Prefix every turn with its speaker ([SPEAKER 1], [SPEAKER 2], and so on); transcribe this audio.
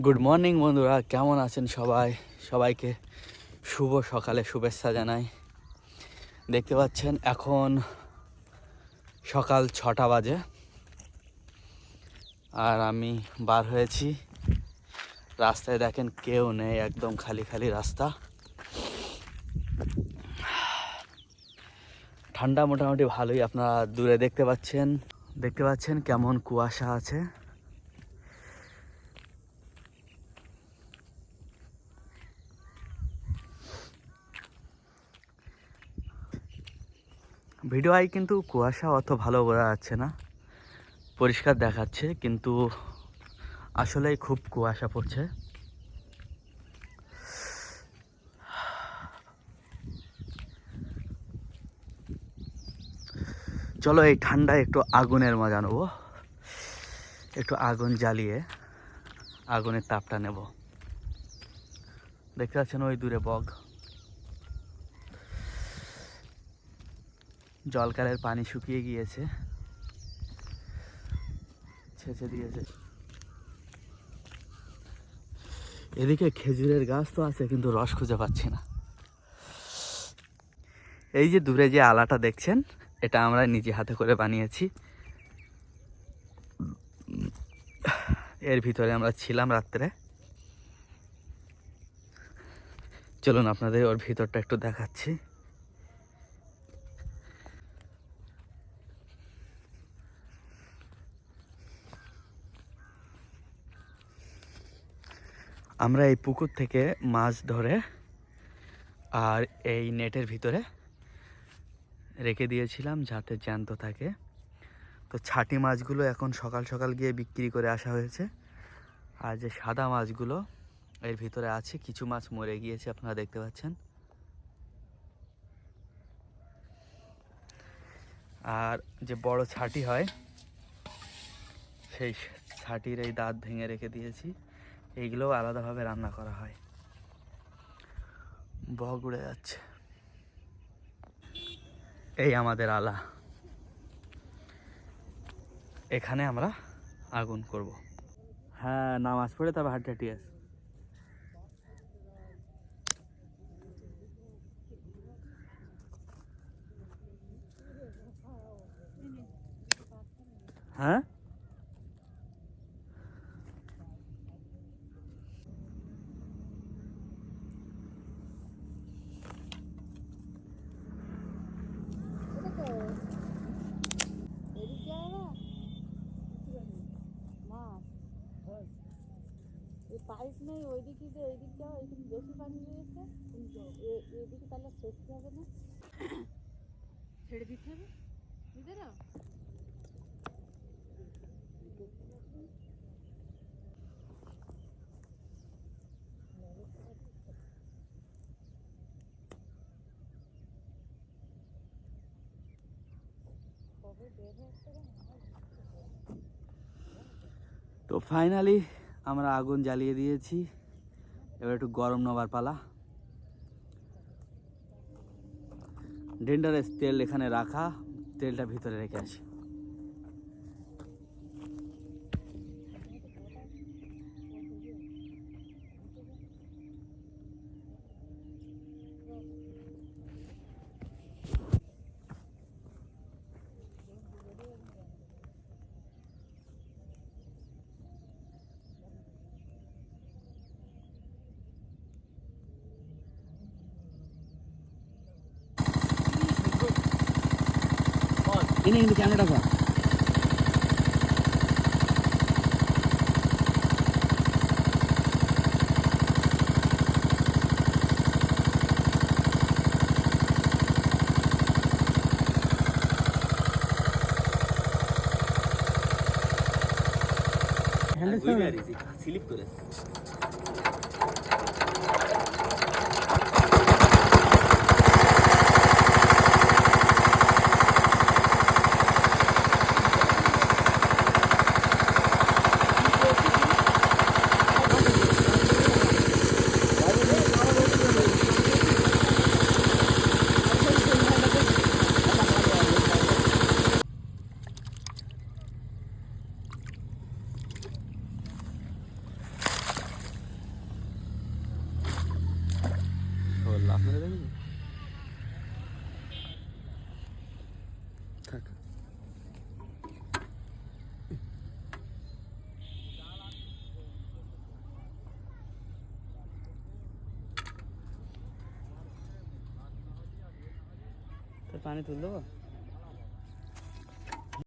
[SPEAKER 1] Good morning বন্ধুরা। কেমন আছেন সবাই? সবাইকে শুভ সকালে শুভেচ্ছা জানাই। দেখতে পাচ্ছেন, এখন সকাল ছটা বাজে। আর আমি বার হয়েছি। রাস্তায় দেখেন কেউ নেই, একদম খালি খালি রাস্তা। ঠান্ডা মোটামুটি ভালোই, আপনারা দূরে দেখতে পাচ্ছেন। দেখতে পাচ্ছেন কেমন কুয়াশা আছে। ভিডিও আই কিন্তু কুয়াশা অত ভালো বোঝা যাচ্ছে না। পরিষ্কার দেখাচ্ছে, কিন্তু আসলেই খুব কুয়াশা পড়ছে। চলো এই ঠান্ডায় একটু আগুনের মজা নেব। একটু আগুন জ্বালিয়ে আগুনের তাপটা নেব। দেখতে পাচ্ছেন ওই দূরে বগ। জলকারের পানি শুকিয়ে গিয়েছে। ছেঁচে দিয়েছে। এদিকে খেজুরের গাছ তো আছে, কিন্তু রস খুঁজে পাচ্ছি না। এই যে দূরে যে আলাটা দেখছেন, এটা আমরা নিজে হাতে করে বানিয়েছি। এর ভিতরে আমরা ছিলাম রাত্রে। চলুন আপনাদের ওর ভিতরটা একটু দেখাচ্ছি। আমরা এই পুকুর থেকে মাছ ধরে আর এই নেটের ভিতরে রেখে দিয়েছিলাম যাতে জ্যান্ত থাকে। তো ছাটি মাছগুলো এখন সকাল সকাল গিয়ে বিক্রি করে আসা হয়েছে। আর যে সাদা মাছগুলো, এর ভিতরে আছে, কিছু মাছ মরে গিয়েছে, আপনারা দেখতে পাচ্ছেন। আর যে বড় ছাটি হয়, সেই ছাটির এই দাঁত ভেঙে রেখে দিয়েছি। এইগুলোও আলাদাভাবে রান্না করা হয়। বগ উড়ে যাচ্ছে। এই আমাদের আলা। এখানে আমরা আগুন করব। হ্যাঁ নামাজ পড়ে তবে হাট্টাটি আছে হ্যাঁ?
[SPEAKER 2] পাইপ নেই ওইদিকে যে এইদিক যাও এইদিকে বেশি পানি রয়েছে। এ- এদিকে তাহলে শেষ হবে না। ছেড়ে দিতে হবে? বুঝতে না?
[SPEAKER 1] তো ফাইনালি আমরা আগুন জ্বালিয়ে দিয়েছি। এবার একটু গরম নেবার পালা। ডেন্ডারের তেল এখানে রাখা, তেলটা ভিতরে রেখে আসি। এনে কিন্তু ক্যামেরাটা কর স্লিপ করে পানি তুল দেবো